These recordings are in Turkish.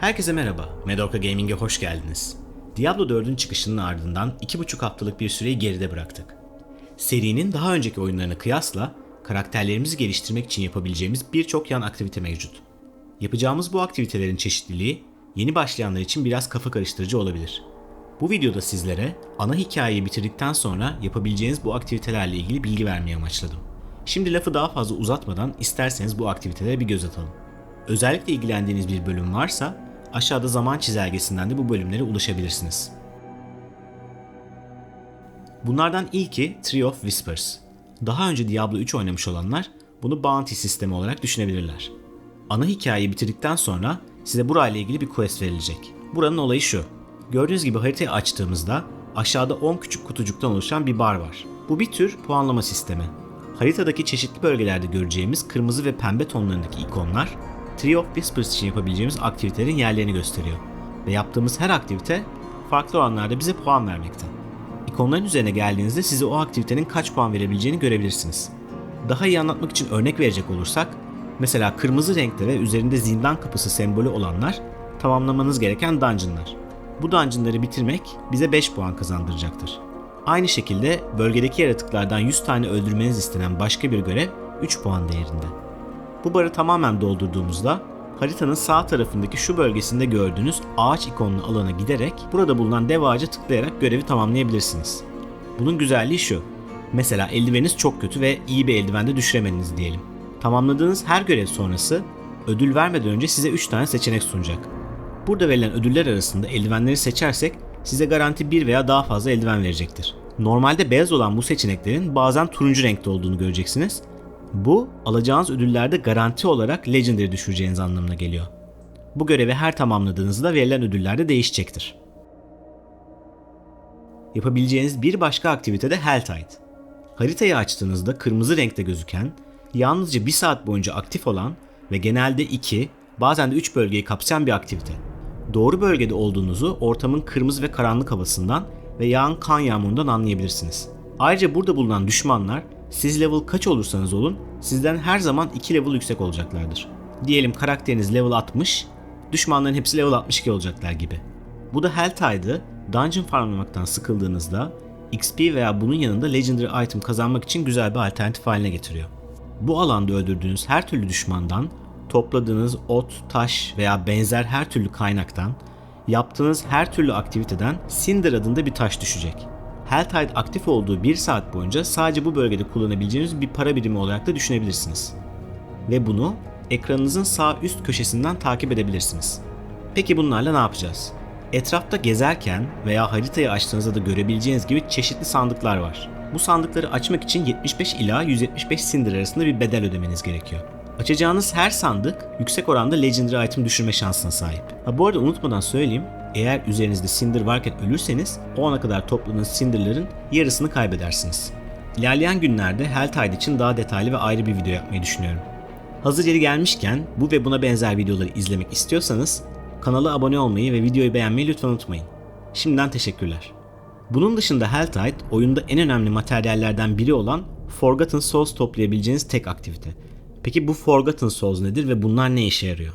Herkese merhaba, Medorka Gaming'e hoş geldiniz. Diablo 4'ün çıkışının ardından 2,5 haftalık bir süreyi geride bıraktık. Serinin daha önceki oyunlarına kıyasla karakterlerimizi geliştirmek için yapabileceğimiz birçok yan aktivite mevcut. Yapacağımız bu aktivitelerin çeşitliliği yeni başlayanlar için biraz kafa karıştırıcı olabilir. Bu videoda sizlere ana hikayeyi bitirdikten sonra yapabileceğiniz bu aktivitelerle ilgili bilgi vermeyi amaçladım. Şimdi lafı daha fazla uzatmadan isterseniz bu aktivitelere bir göz atalım. Özellikle ilgilendiğiniz bir bölüm varsa aşağıda zaman çizelgesinden de bu bölümlere ulaşabilirsiniz. Bunlardan ilki Tree of Whispers. Daha önce Diablo 3 oynamış olanlar bunu bounty sistemi olarak düşünebilirler. Ana hikayeyi bitirdikten sonra size burayla ilgili bir quest verilecek. Buranın olayı şu. Gördüğünüz gibi haritayı açtığımızda aşağıda 10 küçük kutucuktan oluşan bir bar var. Bu bir tür puanlama sistemi. Haritadaki çeşitli bölgelerde göreceğimiz kırmızı ve pembe tonlarındaki ikonlar Tree of Whispers için yapabileceğimiz aktivitelerin yerlerini gösteriyor. Ve yaptığımız her aktivite farklı oranlarda bize puan vermekte. İkonların üzerine geldiğinizde size o aktivitenin kaç puan verebileceğini görebilirsiniz. Daha iyi anlatmak için örnek verecek olursak, mesela kırmızı renkte ve üzerinde zindan kapısı sembolü olanlar tamamlamanız gereken dungeonlar. Bu dungeonları bitirmek bize 5 puan kazandıracaktır. Aynı şekilde bölgedeki yaratıklardan 100 tane öldürmeniz istenen başka bir görev 3 puan değerinde. Bu barı tamamen doldurduğumuzda haritanın sağ tarafındaki şu bölgesinde gördüğünüz ağaç ikonlu alana giderek burada bulunan dev ağaca tıklayarak görevi tamamlayabilirsiniz. Bunun güzelliği şu. Mesela eldiveniniz çok kötü ve iyi bir eldivende düşüremediniz diyelim. Tamamladığınız her görev sonrası ödül vermeden önce size 3 tane seçenek sunacak. Burada verilen ödüller arasında eldivenleri seçersek size garanti bir veya daha fazla eldiven verecektir. Normalde beyaz olan bu seçeneklerin bazen turuncu renkte olduğunu göreceksiniz. Bu alacağınız ödüllerde garanti olarak Legendary düşüreceğiniz anlamına geliyor. Bu görevi her tamamladığınızda verilen ödüller de değişecektir. Yapabileceğiniz bir başka aktivite de Helltide. Haritayı açtığınızda kırmızı renkte gözüken, yalnızca bir saat boyunca aktif olan ve genelde 2, bazen de 3 bölgeyi kapsayan bir aktivite. Doğru bölgede olduğunuzu ortamın kırmızı ve karanlık havasından ve yağan kan yağmurundan anlayabilirsiniz. Ayrıca burada bulunan düşmanlar siz level kaç olursanız olun sizden her zaman 2 level yüksek olacaklardır. Diyelim karakteriniz level 60, düşmanların hepsi level 62 olacaklar gibi. Bu da Helltide'ı dungeon farmlamaktan sıkıldığınızda XP veya bunun yanında Legendary item kazanmak için güzel bir alternatif haline getiriyor. Bu alanda öldürdüğünüz her türlü düşmandan topladığınız ot, taş veya benzer her türlü kaynaktan, yaptığınız her türlü aktiviteden Cinder adında bir taş düşecek. Helltide aktif olduğu 1 saat boyunca sadece bu bölgede kullanabileceğiniz bir para birimi olarak da düşünebilirsiniz. Ve bunu ekranınızın sağ üst köşesinden takip edebilirsiniz. Peki bunlarla ne yapacağız? Etrafta gezerken veya haritayı açtığınızda da görebileceğiniz gibi çeşitli sandıklar var. Bu sandıkları açmak için 75 ila 175 Cinder arasında bir bedel ödemeniz gerekiyor. Açacağınız her sandık yüksek oranda Legendary item düşürme şansına sahip. Ha bu arada unutmadan söyleyeyim, eğer üzerinizde Cinder varken ölürseniz o ana kadar topladığınız Cinder'ların yarısını kaybedersiniz. İlerleyen günlerde Helltide için daha detaylı ve ayrı bir video yapmayı düşünüyorum. Hazır yeri gelmişken bu ve buna benzer videoları izlemek istiyorsanız kanala abone olmayı ve videoyu beğenmeyi lütfen unutmayın. Şimdiden teşekkürler. Bunun dışında Helltide oyunda en önemli materyallerden biri olan Forgotten Souls toplayabileceğiniz tek aktivite. Peki bu Forgotten Souls nedir ve bunlar ne işe yarıyor?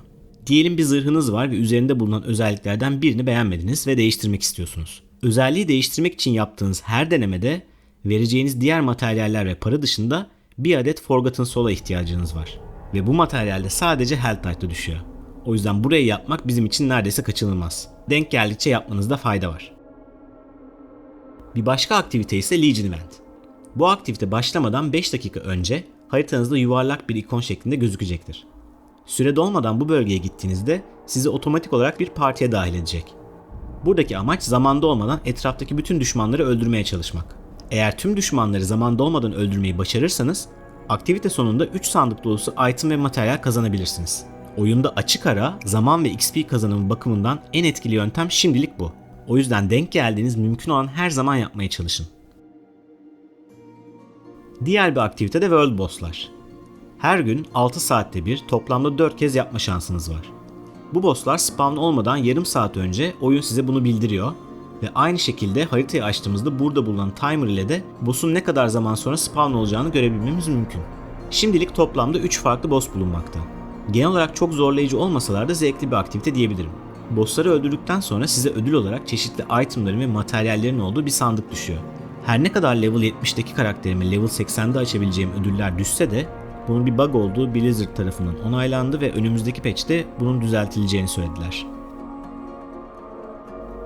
Diyelim bir zırhınız var ve üzerinde bulunan özelliklerden birini beğenmediniz ve değiştirmek istiyorsunuz. Özelliği değiştirmek için yaptığınız her denemede vereceğiniz diğer materyaller ve para dışında bir adet Forgotten Soul'a ihtiyacınız var. Ve bu materyal sadece Helltide'da düşüyor. O yüzden burayı yapmak bizim için neredeyse kaçınılmaz. Denk geldikçe yapmanızda fayda var. Bir başka aktivite ise Legion Event. Bu aktivite başlamadan 5 dakika önce haritanızda yuvarlak bir ikon şeklinde gözükecektir. Süre dolmadan bu bölgeye gittiğinizde sizi otomatik olarak bir partiye dahil edecek. Buradaki amaç zamanda olmadan etraftaki bütün düşmanları öldürmeye çalışmak. Eğer tüm düşmanları zamanda olmadan öldürmeyi başarırsanız aktivite sonunda 3 sandık dolusu item ve materyal kazanabilirsiniz. Oyunda açık ara zaman ve XP kazanımı bakımından en etkili yöntem şimdilik bu. O yüzden denk geldiğiniz mümkün olan her zaman yapmaya çalışın. Diğer bir aktivite de World Boss'lar. Her gün 6 saatte bir toplamda 4 kez yapma şansınız var. Bu bosslar spawn olmadan yarım saat önce oyun size bunu bildiriyor ve aynı şekilde haritayı açtığımızda burada bulunan timer ile de boss'un ne kadar zaman sonra spawn olacağını görebilmemiz mümkün. Şimdilik toplamda 3 farklı boss bulunmakta. Genel olarak çok zorlayıcı olmasalar da zevkli bir aktivite diyebilirim. Bossları öldürdükten sonra size ödül olarak çeşitli itemların ve materyallerin olduğu bir sandık düşüyor. Her ne kadar level 70'teki karakterimi level 80'de açabileceğim ödüller düşse de bunun bir bug olduğu Blizzard tarafından onaylandı ve önümüzdeki patch'te bunun düzeltileceğini söylediler.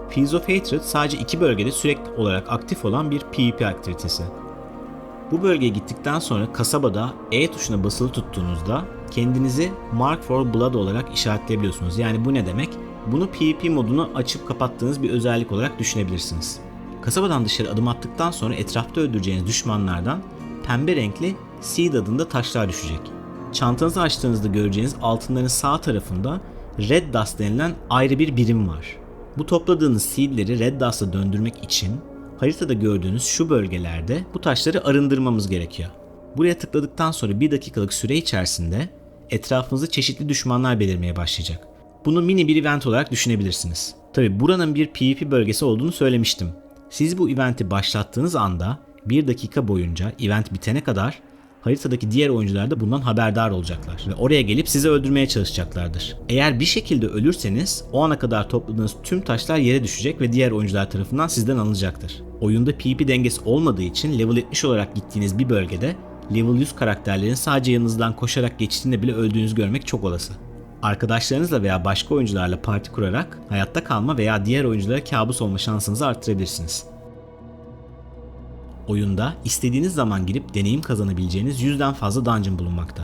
Fields of Hatred sadece iki bölgede sürekli olarak aktif olan bir PvP aktivitesi. Bu bölgeye gittikten sonra kasabada E tuşuna basılı tuttuğunuzda kendinizi Mark for Blood olarak işaretleyebiliyorsunuz. Yani bu ne demek? Bunu PvP modunu açıp kapattığınız bir özellik olarak düşünebilirsiniz. Kasabadan dışarı adım attıktan sonra etrafta öldüreceğiniz düşmanlardan pembe renkli Seed adında taşlar düşecek. Çantanızı açtığınızda göreceğiniz altınların sağ tarafında Red Dust denilen ayrı bir birim var. Bu topladığınız seedleri Red Dust'a döndürmek için haritada gördüğünüz şu bölgelerde bu taşları arındırmamız gerekiyor. Buraya tıkladıktan sonra bir dakikalık süre içerisinde etrafınızda çeşitli düşmanlar belirmeye başlayacak. Bunu mini bir event olarak düşünebilirsiniz. Tabi buranın bir PvP bölgesi olduğunu söylemiştim. Siz bu eventi başlattığınız anda bir dakika boyunca event bitene kadar haritadaki diğer oyuncular da bundan haberdar olacaklar ve oraya gelip sizi öldürmeye çalışacaklardır. Eğer bir şekilde ölürseniz o ana kadar topladığınız tüm taşlar yere düşecek ve diğer oyuncular tarafından sizden alınacaktır. Oyunda PvP dengesi olmadığı için level 70 olarak gittiğiniz bir bölgede level 100 karakterlerin sadece yanınızdan koşarak geçtiğinde bile öldüğünüzü görmek çok olası. Arkadaşlarınızla veya başka oyuncularla parti kurarak hayatta kalma veya diğer oyunculara kabus olma şansınızı arttırabilirsiniz. Oyunda istediğiniz zaman girip deneyim kazanabileceğiniz yüzden fazla dungeon bulunmakta.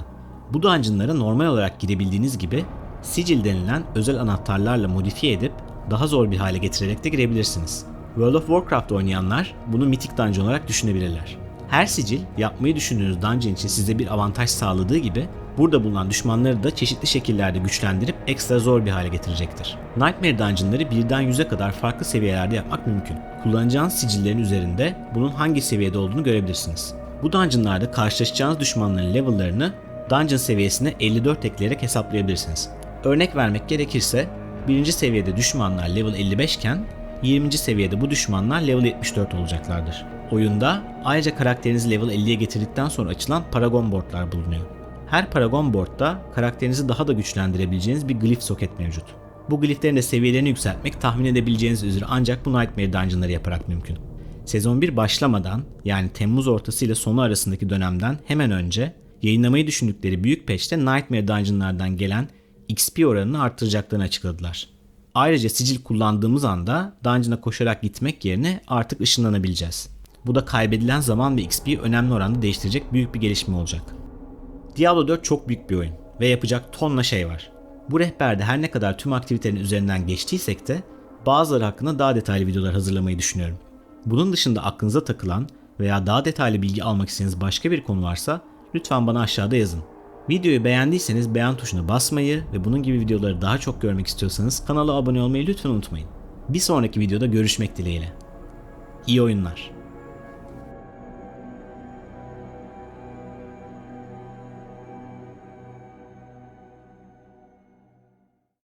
Bu dungeonlara normal olarak girebildiğiniz gibi sicil denilen özel anahtarlarla modifiye edip daha zor bir hale getirerek de girebilirsiniz. World of Warcraft oynayanlar bunu mitik dungeon olarak düşünebilirler. Her sicil yapmayı düşündüğünüz dungeon için size bir avantaj sağladığı gibi burada bulunan düşmanları da çeşitli şekillerde güçlendirip ekstra zor bir hale getirecektir. Nightmare dungeonları birden 100'e kadar farklı seviyelerde yapmak mümkün. Kullanacağınız sicillerin üzerinde bunun hangi seviyede olduğunu görebilirsiniz. Bu dungeonlarda karşılaşacağınız düşmanların level'larını dungeon seviyesine 54 ekleyerek hesaplayabilirsiniz. Örnek vermek gerekirse birinci seviyede düşmanlar level 55 iken 20. seviyede bu düşmanlar level 74 olacaklardır. Oyunda ayrıca karakterinizi level 50'ye getirdikten sonra açılan Paragon boardlar bulunuyor. Her Paragon boardda karakterinizi daha da güçlendirebileceğiniz bir glif soket mevcut. Bu gliflerin de seviyelerini yükseltmek tahmin edebileceğiniz üzere ancak bu Nightmare Dungeon'ları yaparak mümkün. Sezon 1 başlamadan yani Temmuz ortası ile sonu arasındaki dönemden hemen önce yayınlamayı düşündükleri büyük patch'te Nightmare Dungeon'lardan gelen XP oranını arttıracaklarını açıkladılar. Ayrıca sicil kullandığımız anda dungeon'a koşarak gitmek yerine artık ışınlanabileceğiz. Bu da kaybedilen zaman ve XP'yi önemli oranda değiştirecek büyük bir gelişme olacak. Diablo 4 çok büyük bir oyun ve yapacak tonla şey var. Bu rehberde her ne kadar tüm aktivitelerin üzerinden geçtiysek de bazıları hakkında daha detaylı videolar hazırlamayı düşünüyorum. Bunun dışında aklınıza takılan veya daha detaylı bilgi almak istediğiniz başka bir konu varsa lütfen bana aşağıda yazın. Videoyu beğendiyseniz beğen tuşuna basmayı ve bunun gibi videoları daha çok görmek istiyorsanız kanala abone olmayı lütfen unutmayın. Bir sonraki videoda görüşmek dileğiyle. İyi oyunlar.